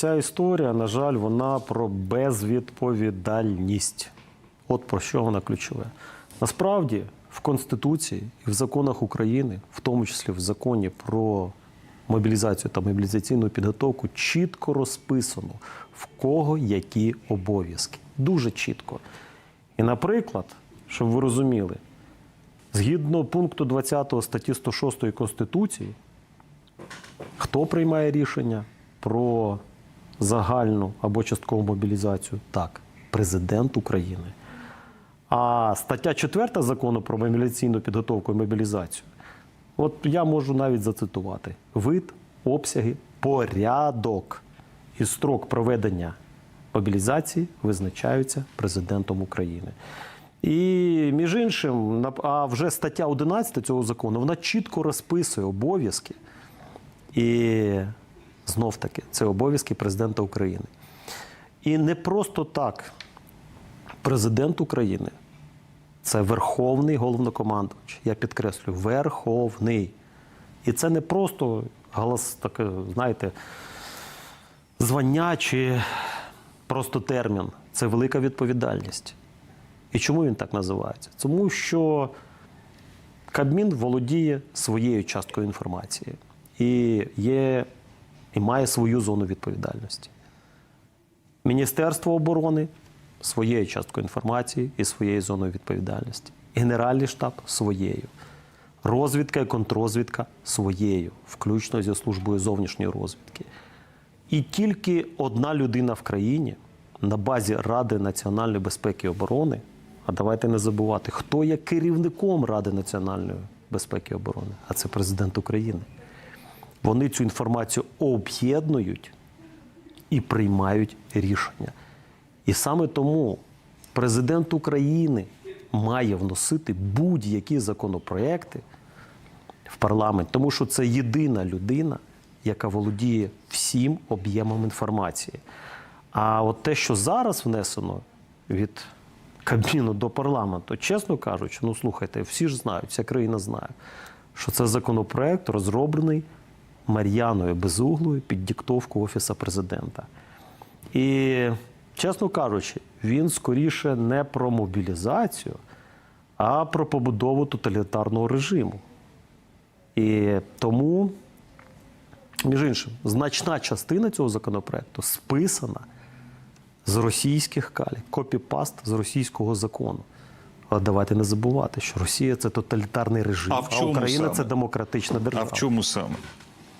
ця історія, на жаль, вона про безвідповідальність. От про що вона ключове. Насправді, в Конституції і в законах України, в тому числі в законі про мобілізацію та мобілізаційну підготовку, чітко розписано, в кого які обов'язки. Дуже чітко. І, наприклад, щоб ви розуміли, згідно пункту 20 статті 106 Конституції, Хто приймає рішення про загальну або часткову мобілізацію? Так, президент України. А стаття 4 закону про мобілізаційну підготовку і мобілізацію. От я можу навіть зацитувати: вид, обсяги, порядок і строк проведення мобілізації визначаються президентом України. І між іншим, а вже стаття 11 цього закону вона чітко розписує обов'язки. І знов таки це обов'язки президента України. І не просто так президент України це верховний головнокомандувач. Я підкреслюю, верховний. І це не просто голос, таке, знаєте, звання чи просто термін. Це велика відповідальність. І чому він так називається? Тому що Кабмін володіє своєю часткою інформації і є і має свою зону відповідальності. Міністерство оборони своєю часткою інформації і своєю зоною відповідальності. Генеральний штаб своєю. Розвідка і контррозвідка своєю, включно зі службою зовнішньої розвідки. І тільки одна людина в країні на базі Ради національної безпеки і оборони. А давайте не забувати, хто є керівником Ради національної безпеки і оборони, а це президент України. Вони цю інформацію об'єднують і приймають рішення. І саме тому президент України має вносити будь-які законопроекти в парламент, тому що це єдина людина, яка володіє всім об'ємом інформації. А от те, що зараз внесено від Кабміну до парламенту, чесно кажучи, ну слухайте, всі ж знають, вся країна знає, що це законопроект розроблений Мар'яною Безуглою під диктовку Офіса президента. І, чесно кажучи, він скоріше не про мобілізацію, а про побудову тоталітарного режиму. І тому, між іншим, значна частина цього законопроекту списана з російських калій, копіпаст з російського закону. Але давайте не забувати, що Росія це тоталітарний режим, А чому Україна саме? це демократична держава. А в чому саме?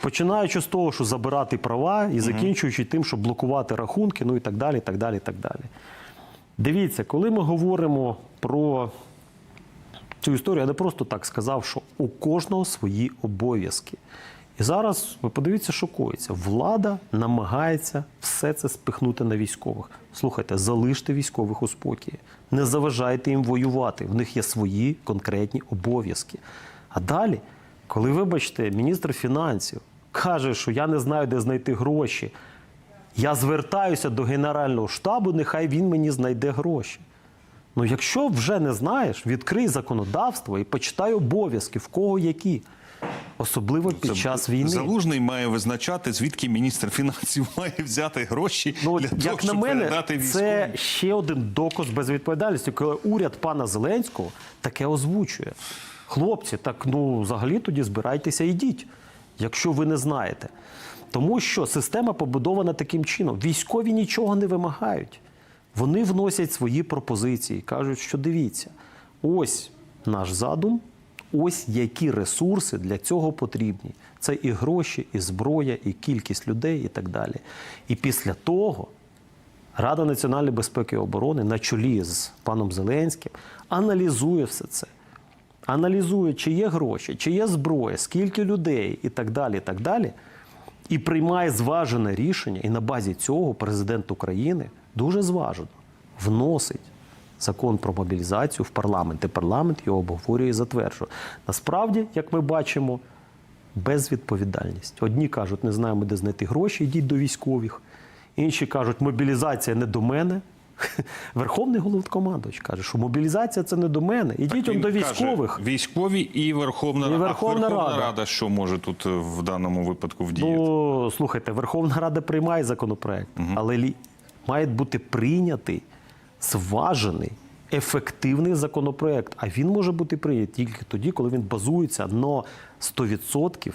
Починаючи з того, що забирати права, і закінчуючи тим, щоб блокувати рахунки, ну і так далі. так далі, так далі. Дивіться, коли ми говоримо про цю історію, я не просто так сказав, що у кожного свої обов'язки. І зараз ви подивіться, що коїться. Влада намагається все це спихнути на військових. Слухайте, залиште військових у спокої, не заважайте їм воювати. В них є свої конкретні обов'язки. А далі, коли, вибачте, міністр фінансів каже, що я не знаю, де знайти гроші, я звертаюся до Генерального штабу, нехай він мені знайде гроші. Ну, якщо вже не знаєш, відкрий законодавство і почитай обов'язки, в кого які. Особливо під Це час війни. Залужний має визначати, звідки міністр фінансів має взяти гроші Ну, для того, на щоб мене, передати це ще один доказ безвідповідальності, коли уряд пана Зеленського таке озвучує. Хлопці, так ну взагалі тоді збирайтеся, йдіть, якщо ви не знаєте. Тому що система побудована таким чином. Військові нічого не вимагають. Вони вносять свої пропозиції, кажуть, що дивіться, ось наш задум, ось які ресурси для цього потрібні. Це і гроші, і зброя, і кількість людей, і так далі. І після того Рада національної безпеки і оборони на чолі з паном Зеленським аналізує все це. Аналізує, чи є гроші, чи є зброя, скільки людей і так далі. І так далі. І приймає зважене рішення. І на базі цього президент України дуже зважено вносить закон про мобілізацію в парламент. І парламент його обговорює і затверджує. Насправді, як ми бачимо, безвідповідальність. Одні кажуть, не знаємо, де знайти гроші, йдіть до військових. Інші кажуть, мобілізація не до мене. Верховний головнокомандувач каже, що мобілізація це не до мене. Ідіть он до каже, військових. військові і Верховна, І Рада. Верховна а Верховна Рада. Рада що може тут е, в даному випадку вдіяти? Ну, слухайте, Верховна Рада приймає законопроект, але лі... має бути прийнятий зважений, ефективний законопроект. А він може бути прийнятий тільки тоді, коли він базується на 100%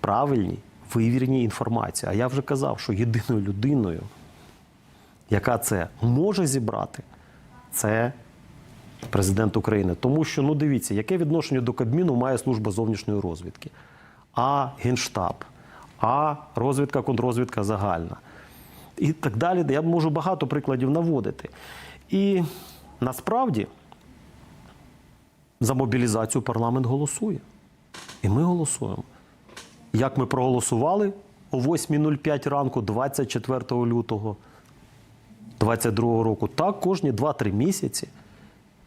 правильній, вивіреній інформації. А я вже казав, що єдиною людиною, яка це може зібрати, це президент України. Тому що, ну дивіться, яке відношення до Кабміну має служба зовнішньої розвідки, а Генштаб, а розвідка, контррозвідка загальна. І так далі. Я можу багато прикладів наводити. І насправді за мобілізацію парламент голосує. І ми голосуємо. Як ми проголосували о 8.05 ранку, 24 лютого 2022 року, так кожні 2-3 місяці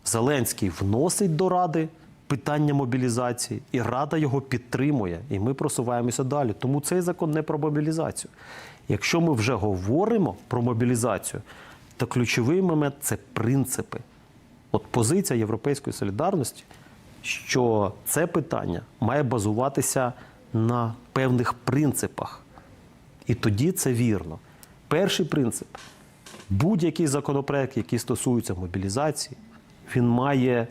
Зеленський вносить до Ради питання мобілізації, і Рада його підтримує. І ми просуваємося далі. Тому цей закон не про мобілізацію. Якщо ми вже говоримо про мобілізацію, то ключовий момент це принципи. От позиція Європейської солідарності, що це питання має базуватися на певних принципах. І тоді це вірно. Перший принцип будь-який законопроект, який стосується мобілізації, він має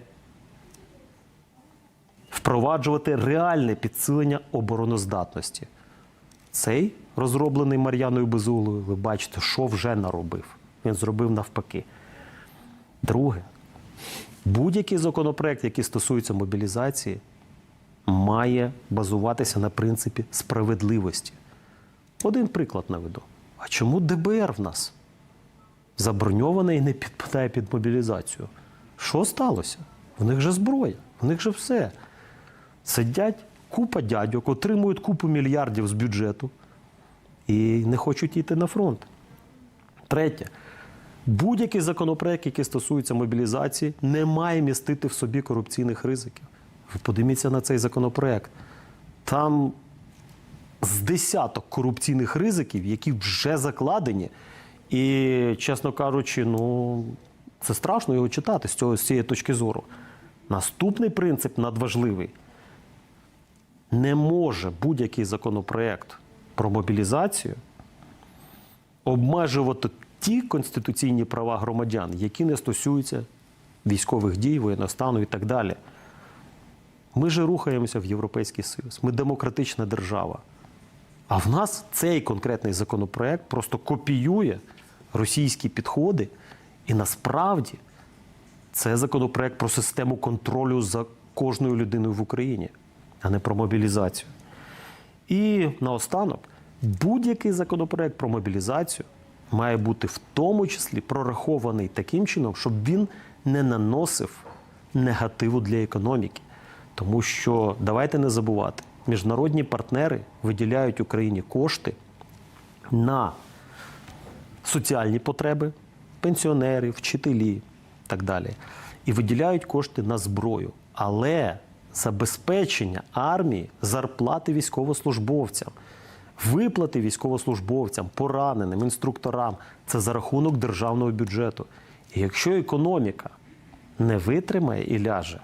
впроваджувати реальне підсилення обороноздатності. Цей розроблений Мар'яною Безуглою, ви бачите, що вже наробив. Він зробив навпаки. Друге, будь-який законопроект, який стосується мобілізації, має базуватися на принципі справедливості. Один приклад наведу. А чому ДБР в нас заброньоване і не підпадає під мобілізацію? Що сталося? В них же зброя, в них же все. Сидять купа дядьок, отримують купу мільярдів з бюджету і не хочуть йти на фронт. Третє. Будь-який законопроект, який стосується мобілізації, не має містити в собі корупційних ризиків. Ви подивіться на цей законопроект. Там з десяток корупційних ризиків, які вже закладені. І, чесно кажучи, ну це страшно його читати з, цього, з цієї точки зору. Наступний принцип надважливий. Не може будь-який законопроект про мобілізацію обмежувати ті конституційні права громадян, які не стосуються військових дій, воєнного стану і так далі. Ми же рухаємося в Європейський Союз. Ми демократична держава. А в нас цей конкретний законопроект просто копіює російські підходи. І насправді це законопроект про систему контролю за кожною людиною в Україні, а не про мобілізацію. І наостанок, будь-який законопроект про мобілізацію має бути в тому числі прорахований таким чином, щоб він не наносив негативу для економіки. Тому що давайте не забувати, міжнародні партнери виділяють Україні кошти на соціальні потреби, пенсіонери, вчителі так далі. І виділяють кошти на зброю. Але забезпечення армії, зарплати військовослужбовцям, виплати військовослужбовцям, пораненим, інструкторам це за рахунок державного бюджету. І якщо економіка не витримає і ляже,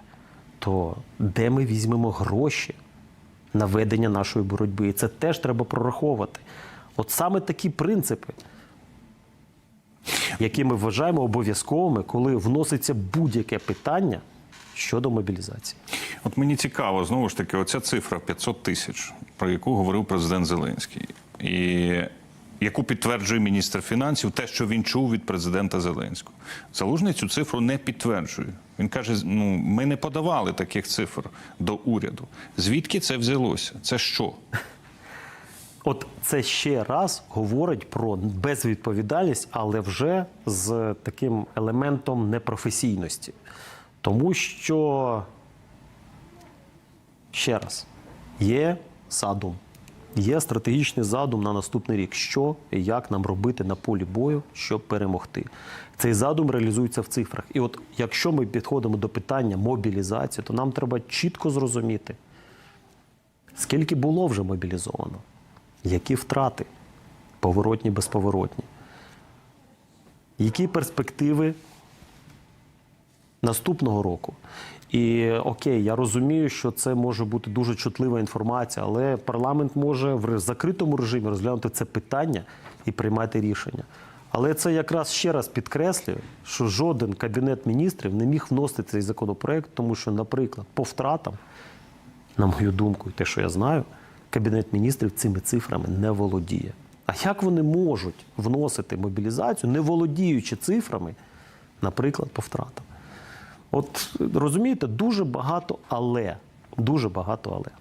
то де ми візьмемо гроші на ведення нашої боротьби? І це теж треба прораховувати. От саме такі принципи, які ми вважаємо обов'язковими, коли вноситься будь-яке питання щодо мобілізації. От мені цікаво, знову ж таки, оця цифра 500 тисяч, про яку говорив президент Зеленський, і яку підтверджує міністр фінансів, те, що він чув від президента Зеленського. Залужний цю цифру не підтверджує. Він каже: ну, ми не подавали таких цифр до уряду. Звідки це взялося? Це що? От це ще раз говорить про безвідповідальність, але вже з таким елементом непрофесійності. Тому що, ще раз, є задум, є стратегічний задум на наступний рік, що і як нам робити на полі бою, щоб перемогти. Цей задум реалізується в цифрах. І от якщо ми підходимо до питання мобілізації, то нам треба чітко зрозуміти, скільки було вже мобілізовано, які втрати, поворотні, безповоротні. які перспективи наступного року. І окей, я розумію, що це може бути дуже чутлива інформація, але парламент може в закритому режимі розглянути це питання і приймати рішення. Але це якраз ще раз підкреслює, що жоден кабінет міністрів не міг вносити цей законопроект, тому що, наприклад, по втратам, на мою думку, і те, що я знаю, кабінет міністрів цими цифрами не володіє. А як вони можуть вносити мобілізацію, не володіючи цифрами, наприклад, по втратам? От розумієте, дуже багато але. Дуже багато але.